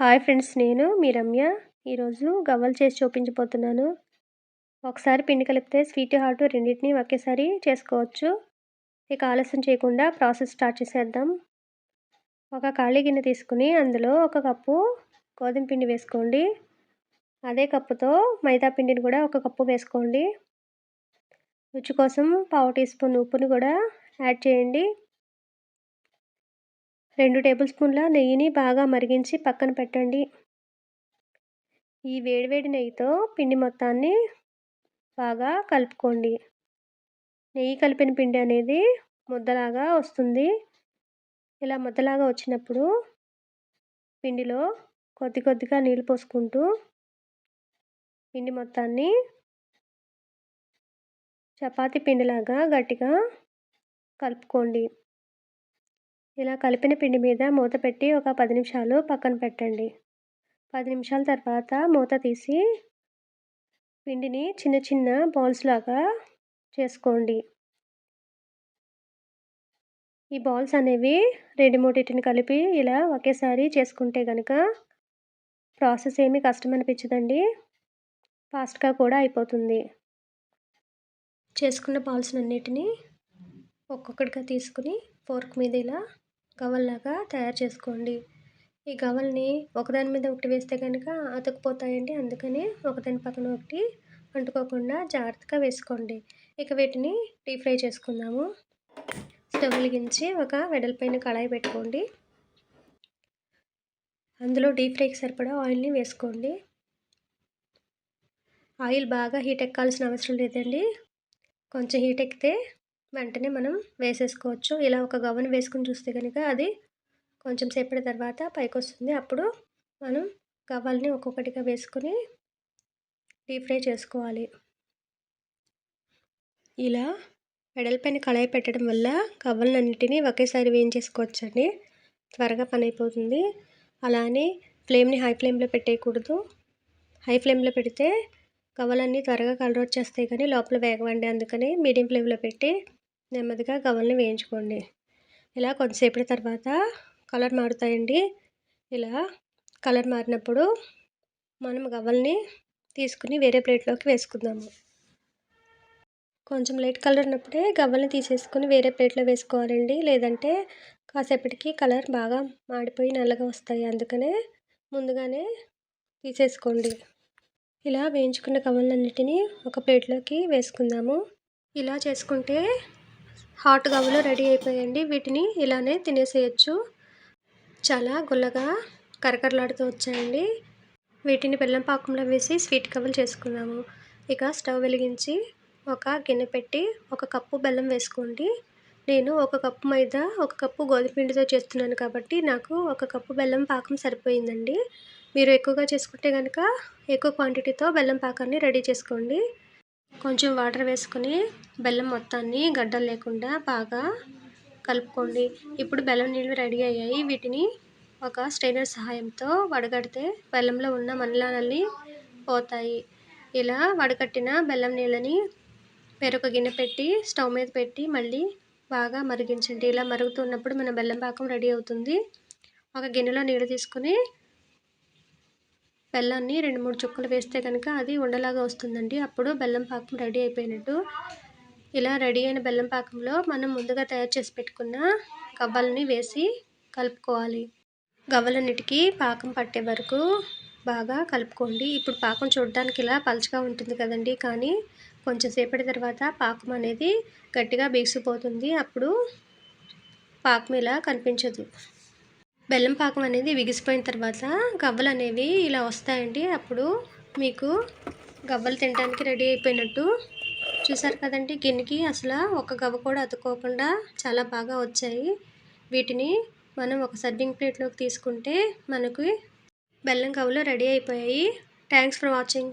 Hi friends నేను మీ రమ్య. ఈరోజు గవ్వలు చేసి చూపించబోతున్నాను. ఒకసారి పిండి కలిపితే స్వీట్ హాట్ రెండింటిని ఒకేసారి చేసుకోవచ్చు. ఇక ఆలస్యం చేయకుండా ప్రాసెస్ స్టార్ట్ చేసేద్దాం. ఒక ఖాళీ గిన్నె తీసుకుని అందులో ఒక కప్పు గోధుమ పిండి వేసుకోండి. అదే కప్పుతో మైదా పిండిని కూడా ఒక కప్పు వేసుకోండి. రుచి కోసం పావు టీ స్పూన్ ఉప్పుని కూడా యాడ్ చేయండి. రెండు టేబుల్ స్పూన్ల నెయ్యిని బాగా మరిగించి పక్కన పెట్టండి. ఈ వేడివేడి నెయ్యితో పిండి మొత్తాన్ని బాగా కలుపుకోండి. నెయ్యి కలిపిన పిండి అనేది ముద్దలాగా వస్తుంది. ఇలా ముద్దలాగా వచ్చినప్పుడు పిండిలో కొద్ది కొద్దిగా నీళ్ళు పోసుకుంటూ పిండి మొత్తాన్ని చపాతీ పిండిలాగా గట్టిగా కలుపుకోండి. ఇలా కలిపిన పిండి మీద మూత పెట్టి ఒక పది నిమిషాలు పక్కన పెట్టండి. పది నిమిషాల తర్వాత మూత తీసి పిండిని చిన్న చిన్న బాల్స్ లాగా చేసుకోండి. ఈ బాల్స్ అనేవి రెండు మూడింటిని కలిపి ఇలా ఒకేసారి చేసుకుంటే కనుక ప్రాసెస్ ఏమీ కష్టం అనిపించదండి. ఫాస్ట్గా కూడా అయిపోతుంది. చేసుకున్న బాల్స్ అన్నిటినీ ఒక్కొక్కటిగా తీసుకుని ఫోర్క్ మీద ఇలా గవల్లాగా తయారు చేసుకోండి. ఈ గవల్ని ఒకదాని మీద ఒకటి వేస్తే కనుక అతుకుపోతాయండి అందుకని ఒకదాని పక్కన ఒకటి అంటుకోకుండా జాగ్రత్తగా వేసుకోండి. ఇక వీటిని డీప్ ఫ్రై చేసుకుందాము. స్టవ్ వెలిగించి ఒక వెడల్పైన కళాయి పెట్టుకోండి. అందులో డీప్ ఫ్రైకి సరిపడా ఆయిల్ని వేసుకోండి. ఆయిల్ బాగా హీట్ ఎక్కాల్సిన అవసరం లేదండి. కొంచెం హీట్ ఎక్కితే వెంటనే మనం వేసేసుకోవచ్చు. ఇలా ఒక గవ్వను వేసుకుని చూస్తే కనుక అది కొంచెం సేపటి తర్వాత పైకి వస్తుంది అప్పుడు మనం గవ్వల్ని ఒక్కొక్కటిగా వేసుకుని డీప్ ఫ్రై చేసుకోవాలి. ఇలా వెడల్పైన కళాయి పెట్టడం వల్ల గవ్వలన్నింటినీ ఒకేసారి వేయించేసుకోవచ్చండి. త్వరగా పని అయిపోతుంది అలానే ఫ్లేమ్ని హై ఫ్లేమ్లో పెట్టేయకూడదు. హై ఫ్లేమ్లో పెడితే గవ్వలన్నీ త్వరగా కలర్ వచ్చేస్తాయి కానీ లోపల వేగవండి. అందుకని మీడియం ఫ్లేమ్లో పెట్టి నెమ్మదిగా గవల్ని వేయించుకోండి. ఇలా కొంతసేపటి తర్వాత కలర్ మారుతాయండి. ఇలా కలర్ మారినప్పుడు మనం గవల్ని తీసుకుని వేరే ప్లేట్లోకి వేసుకుందాము. కొంచెం లైట్ కలర్ ఉన్నప్పుడే గవ్వల్ని తీసేసుకుని వేరే ప్లేట్లో వేసుకోవాలండి. లేదంటే కాసేపటికి కలర్ బాగా మాడిపోయి నల్లగా వస్తాయి. అందుకనే ముందుగానే తీసేసుకోండి. ఇలా వేయించుకున్న గవ్వలన్నిటినీ ఒక ప్లేట్లోకి వేసుకుందాము. ఇలా చేసుకుంటే హాట్ గవ్వలు రెడీ అయిపోయాయండి వీటిని ఇలానే తినేసేయచ్చు. చాలా గుల్లగా కరకరలాడుతూ వచ్చాయండి. వీటిని బెల్లం పాకంలో వేసి స్వీట్ కవ్వలు చేసుకున్నాము. ఇక స్టవ్ వెలిగించి ఒక గిన్నె పెట్టి ఒక కప్పు బెల్లం వేసుకోండి. నేను ఒక కప్పు మైదా ఒక కప్పు గోధుమపిండితో చేస్తున్నాను కాబట్టి నాకు ఒక కప్పు బెల్లం పాకం సరిపోయిందండి. మీరు ఎక్కువగా చేసుకుంటే కనుక ఎక్కువ క్వాంటిటీతో బెల్లం పాకాన్ని రెడీ చేసుకోండి. కొంచెం వాటర్ వేసుకుని బెల్లం మొత్తాన్ని గడ్డలు లేకుండా బాగా కలుపుకోండి. ఇప్పుడు బెల్లం నీళ్ళు రెడీ అయ్యాయి. వీటిని ఒక స్ట్రైనర్ సహాయంతో వడగడితే బెల్లంలో ఉన్న మలినాలన్నీ పోతాయి. ఇలా వడగట్టిన బెల్లం నీళ్ళని వేరొక గిన్నె పెట్టి స్టవ్ మీద పెట్టి మళ్ళీ బాగా మరిగించండి. ఇలా మరుగుతున్నప్పుడు మన బెల్లం పాకం రెడీ అవుతుంది. ఒక గిన్నెలో నీళ్ళు తీసుకుని బెల్లాన్ని రెండు మూడు చుక్కలు వేస్తే కనుక అది ఉండలాగా వస్తుందండి. అప్పుడు బెల్లం పాకం రెడీ అయిపోయినట్టు ఇలా రెడీ అయిన బెల్లం పాకంలో మనం ముందుగా తయారు చేసి పెట్టుకున్న గవ్వలని వేసి కలుపుకోవాలి. గవ్వలన్నిటికీ పాకం పట్టే వరకు బాగా కలుపుకోండి. ఇప్పుడు పాకం చూడడానికి ఇలా పలుచగా ఉంటుంది కదండి. కానీ కొంచెం సేపటి తర్వాత పాకం అనేది గట్టిగా బీసిపోతుంది అప్పుడు పాకం ఇలా కనిపించదు. బెల్లం పాకం అనేది విగిసిపోయిన తర్వాత గవ్వలు అనేవి ఇలా వస్తాయండి. అప్పుడు మీకు గవ్వలు తినడానికి రెడీ అయిపోయినట్టు చూసారు కదండి. గిన్నెకి అసలు ఒక గవ్వ కూడా అతుక్కోకుండా చాలా బాగా వచ్చాయి. వీటిని మనం ఒక సర్వింగ్ ప్లేట్లోకి తీసుకుంటే మనకి బెల్లం గవ్వలు రెడీ అయిపోయాయి. Thanks for watching